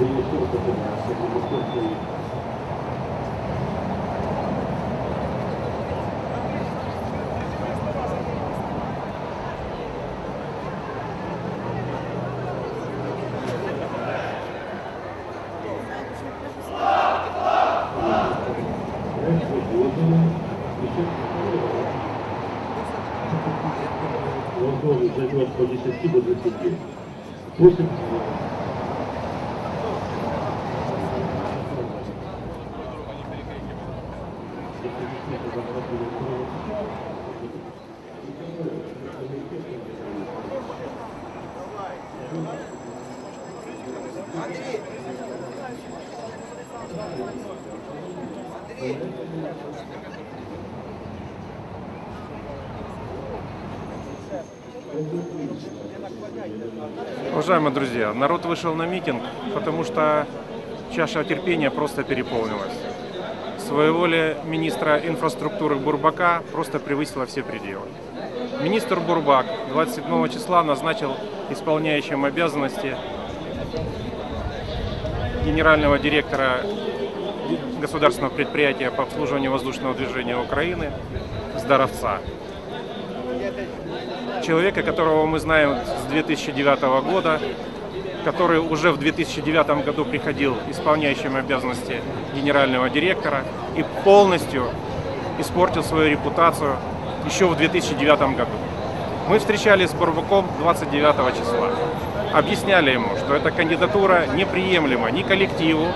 Министерство финансов, Министерство Он займет по 10 до 20. После Уважаемые друзья, народ вышел на митинг, потому что чаша терпения просто переполнилась. Своеволие министра инфраструктуры Бурбака просто превысила все пределы. Министр Бурбак 27 числа назначил исполняющим обязанности генерального директора государственного предприятия по обслуживанию воздушного движения Украины Здоровца человека, которого мы знаем с 2009 года, который уже в 2009 году приходил исполняющим обязанности генерального директора и полностью испортил свою репутацию еще в 2009 году. Мы встречались с Бурбаком 29 числа. Объясняли ему, что эта кандидатура неприемлема ни коллективу,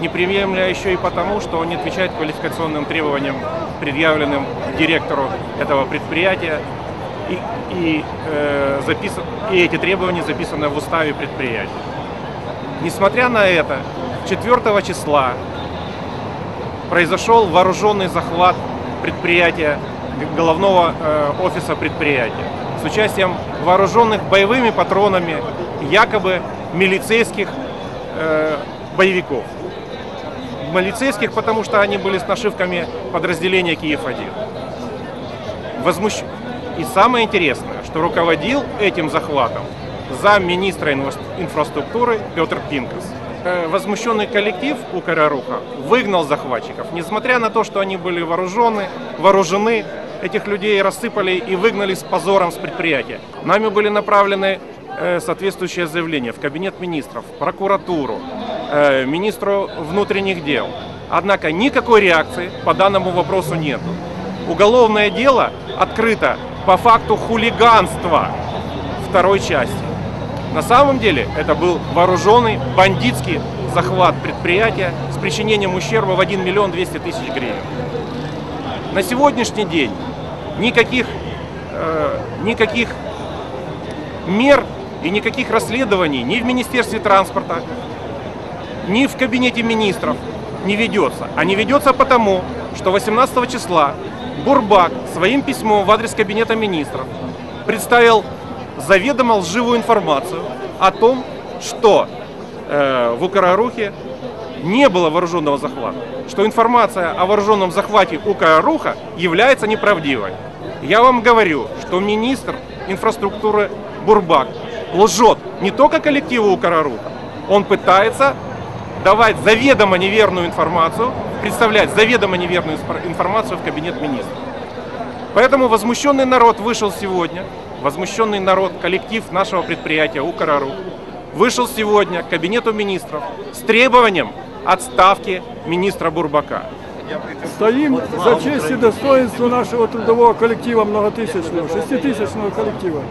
неприемлема еще и потому, что он не отвечает квалификационным требованиям, предъявленным директору этого предприятия, и, и, э, записан, и эти требования записаны в уставе предприятия. Несмотря на это, 4 числа произошел вооруженный захват предприятия, головного э, офиса предприятия с участием вооруженных боевыми патронами якобы милицейских э, боевиков. Милицейских, потому что они были с нашивками подразделения Киев-1. Возмущ... И самое интересное, что руководил этим захватом замминистра инфраструктуры Петр Пинкас. Э, Возмущенный коллектив у Караруха выгнал захватчиков. Несмотря на то, что они были вооружены, вооружены, этих людей рассыпали и выгнали с позором с предприятия. Нами были направлены э, соответствующие заявления в Кабинет министров, прокуратуру, э, министру внутренних дел. Однако никакой реакции по данному вопросу нету. Уголовное дело открыто по факту хулиганства второй части. На самом деле это был вооруженный бандитский захват предприятия с причинением ущерба в 1 миллион 200 тысяч гривен. На сегодняшний день никаких, э, никаких мер и никаких расследований ни в Министерстве транспорта, ни в Кабинете министров не ведется. А не ведется потому, что 18 числа Бурбак своим письмом в адрес Кабинета министров представил заведомо лживую информацию о том, что э, в Укарарухе не было вооруженного захвата, что информация о вооруженном захвате Укаруха является неправдивой. Я вам говорю, что министр инфраструктуры Бурбак лжет не только коллективу Укараруха, он пытается давать заведомо неверную информацию, представлять заведомо неверную информацию в кабинет министров. Поэтому возмущенный народ вышел сегодня, возмущенный народ, коллектив нашего предприятия Укарару, вышел сегодня к кабинету министров с требованием отставки министра Бурбака. Стоим за честь и достоинство нашего трудового коллектива многотысячного, шеститысячного коллектива,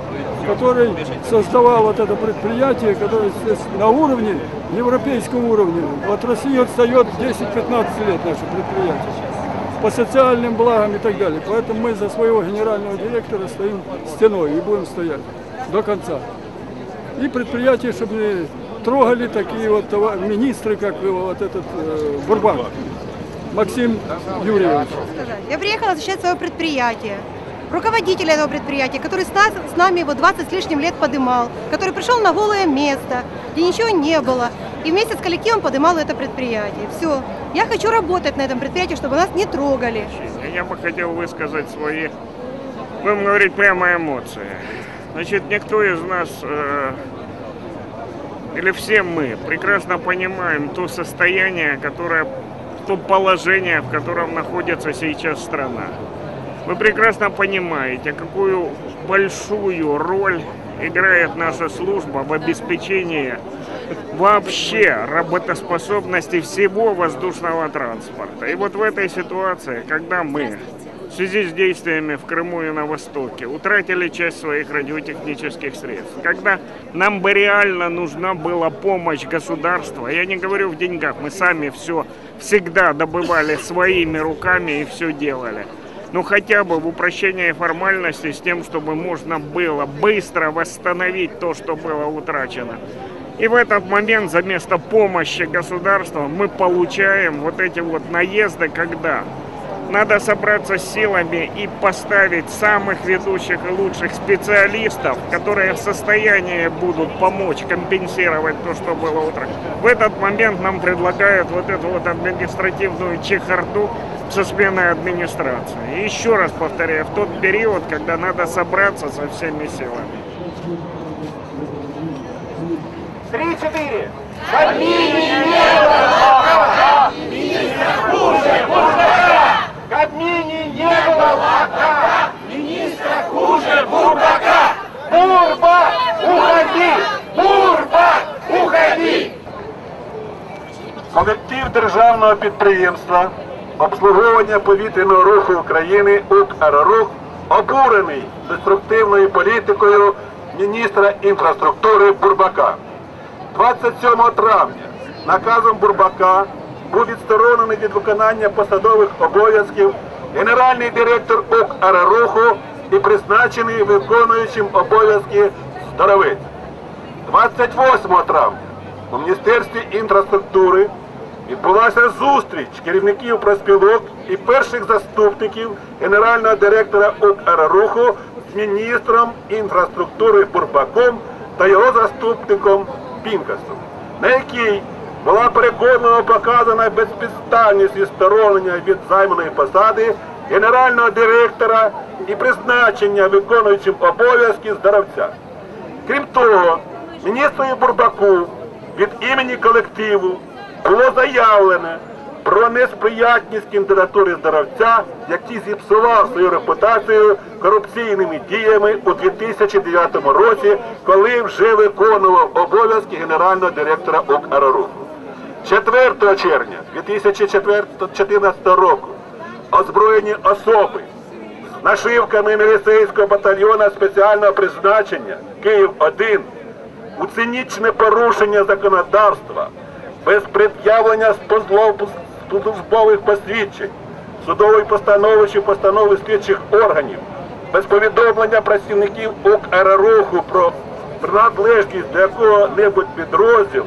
который создавал вот это предприятие, которое на уровне, европейском уровне. Вот Россия отстает 10-15 лет наше предприятие по социальным благам и так далее. Поэтому мы за своего генерального директора стоим стеной и будем стоять до конца. И предприятие, чтобы не трогали такие вот товар- министры, как вот этот э, Бурбан. Максим Юрьевич. Я приехала защищать свое предприятие. Руководителя этого предприятия, который с нами его 20 с лишним лет подымал, который пришел на голое место, где ничего не было, и вместе с коллективом подымал это предприятие. Все. Я хочу работать на этом предприятии, чтобы нас не трогали. Я бы хотел высказать свои, будем говорить, прямо эмоции. Значит, никто из нас э, или все мы прекрасно понимаем то состояние, которое, то положение, в котором находится сейчас страна. Вы прекрасно понимаете, какую большую роль играет наша служба в обеспечении вообще работоспособности всего воздушного транспорта. И вот в этой ситуации, когда мы в связи с действиями в Крыму и на Востоке утратили часть своих радиотехнических средств, когда нам бы реально нужна была помощь государства, я не говорю в деньгах, мы сами все всегда добывали своими руками и все делали – ну хотя бы в упрощении формальности с тем, чтобы можно было быстро восстановить то, что было утрачено. И в этот момент за место помощи государства мы получаем вот эти вот наезды, когда надо собраться с силами и поставить самых ведущих и лучших специалистов, которые в состоянии будут помочь компенсировать то, что было утрачено. В этот момент нам предлагают вот эту вот административную чехарду, со сменой администрации. И еще раз повторяю, в тот период, когда надо собраться со всеми силами. Три-четыре. Кабмине не державного підприємства обслуговування повітряного руху України «Украрух» обурений деструктивною політикою міністра інфраструктури Бурбака. 27 травня наказом Бурбака був відсторонений від виконання посадових обов'язків генеральний директор «Украруху» і призначений виконуючим обов'язки Здоровець. 28 травня у Міністерстві інфраструктури відбулася зустріч керівників проспілок і перших заступників генерального директора «Украруху» з міністром інфраструктури Бурбаком та його заступником Пінкасом, на якій була переконано показана безпідставність відсторонення від займаної посади генерального директора і призначення виконуючим обов'язки здоровця. Крім того, міністру Бурбаку від імені колективу було заявлено про несприятність кандидатури здоровця, який зіпсував свою репутацію корупційними діями у 2009 році, коли вже виконував обов'язки генерального директора УКРРУ. 4 червня 2014 року озброєні особи з нашивками міліцейського батальйона спеціального призначення Київ-1 у цинічне порушення законодавства без пред'явлення службових посвідчень, судової постанови чи постанови слідчих органів, без повідомлення працівників УКРРУХу про приналежність до якого-небудь підрозділу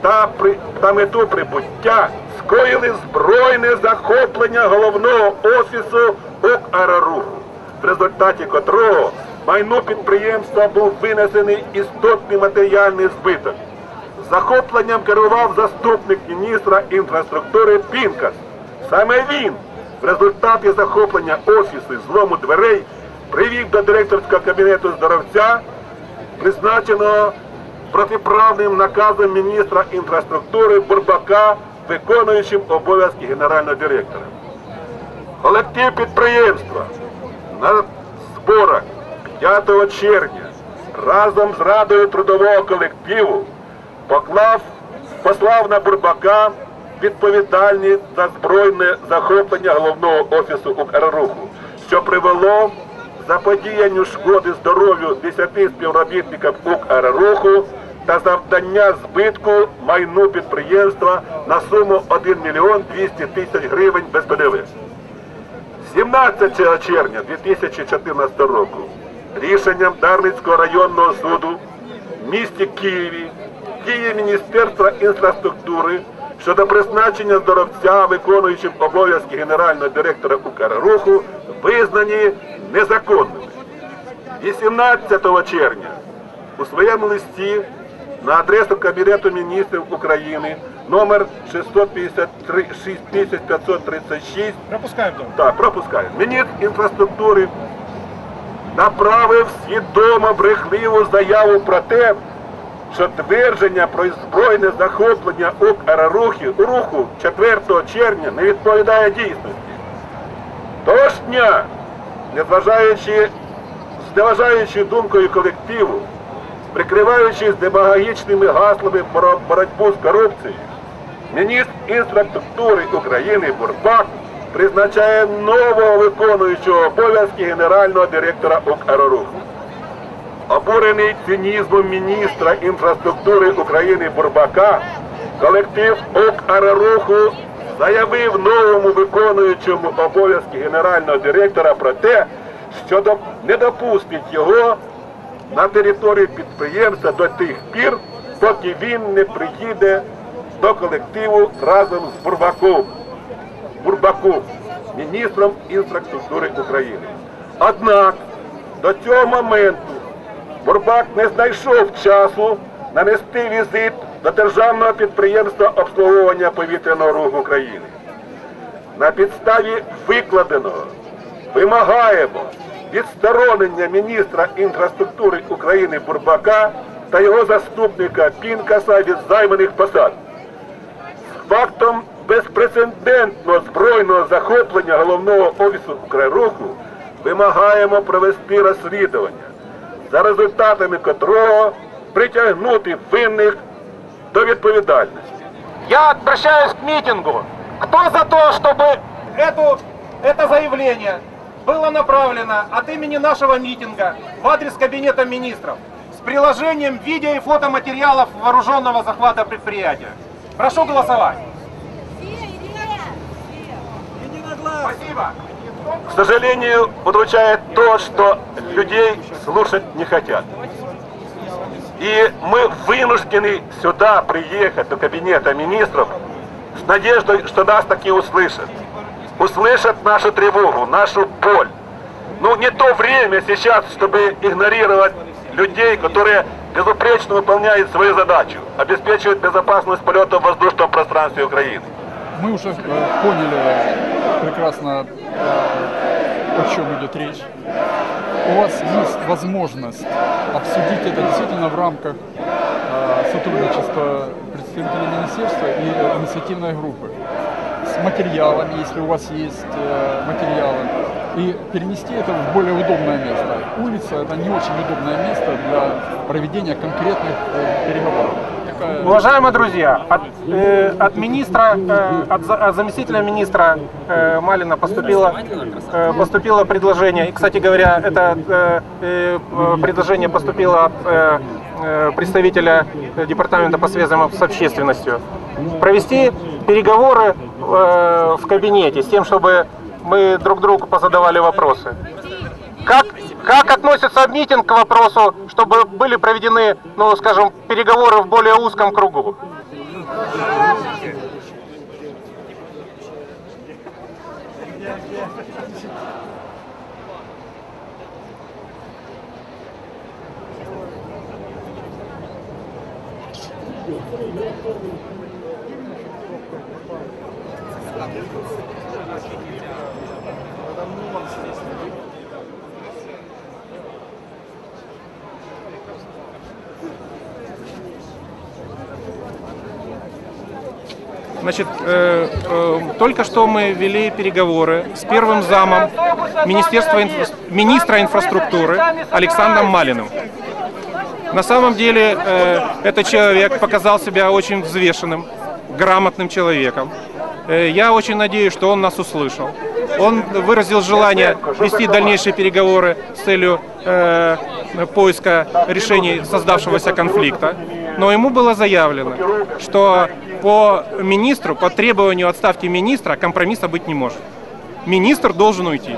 та, при, та мету прибуття скоїли збройне захоплення головного офісу УКРРУХу, в результаті котрого майну підприємства був винесений істотний матеріальний збиток. Захопленням керував заступник міністра інфраструктури Пінкас. Саме він в результаті захоплення офісу злому дверей привів до директорського кабінету здоровця, призначеного протиправним наказом міністра інфраструктури Бурбака, виконуючим обов'язки генерального директора. Колектив підприємства на зборах 5 червня разом з радою трудового колективу поклав, послав на Бурбака відповідальність за збройне захоплення головного офісу Укрруху, що привело заподіянню шкоди здоров'ю 10 співробітників Укрруху та завдання збитку майну підприємства на суму 1 мільйон 200 тисяч гривень без ПДВ. 17 червня 2014 року рішенням Дарницького районного суду в місті Києві дії Міністерства інфраструктури щодо призначення здоровця, виконуючим обов'язки генерального директора Укрруху, визнані незаконними. 18 червня у своєму листі на адресу Кабінету міністрів України номер 653 6536 Пропускаем там. так, пропускаємо. Міністр інфраструктури направив свідомо брехливу заяву про те, що твердження про збройне захоплення УКРРухи руху 4 червня не відповідає дійсності. Того ж дня, незважаючи, зневажаючи думкою колективу, прикриваючись демагогічними гаслами про боротьбу з корупцією, міністр інфраструктури України Бурбак призначає нового виконуючого обов'язки генерального директора УКРРуху. Обурений цинізмом міністра інфраструктури України Бурбака, колектив ОКРРуху заявив новому виконуючому обов'язки генерального директора про те, що не допустить його на територію підприємства до тих пір, поки він не приїде до колективу разом з Бурбаком. Бурбаком, міністром інфраструктури України. Однак до цього моменту Бурбак не знайшов часу нанести візит до державного підприємства обслуговування повітряного руху України. На підставі викладеного вимагаємо відсторонення міністра інфраструктури України Бурбака та його заступника Пінкаса від займаних посад. З фактом безпрецедентного збройного захоплення головного офісу Украйруху вимагаємо провести розслідування, за результатами котрого притягнути винних до відповідальності. Я обращаюсь к митингу. Кто за то, чтобы эту, это заявление было направлено от имени нашего митинга в адрес Кабинета министров с приложением видео и фотоматериалов вооруженного захвата предприятия? Прошу голосовать. Спасибо. К сожалению, удручает то, что людей слушать не хотят. И мы вынуждены сюда приехать, до кабинета министров, с надеждой, что нас таки услышат. Услышат нашу тревогу, нашу боль. Ну, не то время сейчас, чтобы игнорировать людей, которые безупречно выполняют свою задачу, обеспечивают безопасность полета в воздушном пространстве Украины. Мы уже э, поняли прекрасно, э, о чем идет речь. У вас есть возможность обсудить это действительно в рамках э, сотрудничества представителей министерства и э, инициативной группы с материалами, если у вас есть материалы, и перенести это в более удобное место. Улица это не очень удобное место для проведения конкретных э, переговоров. Такая- Уважаемые друзья, от, э, от министра, э, от, за- от заместителя министра э, Малина поступило, э, поступило предложение. И, кстати говоря, это э, э, предложение поступило от э, э, представителя департамента по связям с общественностью. Провести переговоры э, в кабинете с тем, чтобы мы друг другу позадавали вопросы. Как, как относится митинг к вопросу, чтобы были проведены, ну, скажем, переговоры в более узком кругу? Значит, э, э, только что мы вели переговоры с первым замом Министерства инфра- министра инфраструктуры Александром Малиным. На самом деле э, этот человек показал себя очень взвешенным, грамотным человеком. Э, я очень надеюсь, что он нас услышал. Он выразил желание вести дальнейшие переговоры с целью э, поиска решений создавшегося конфликта. Но ему было заявлено, что по министру, по требованию отставки министра компромисса быть не может. Министр должен уйти.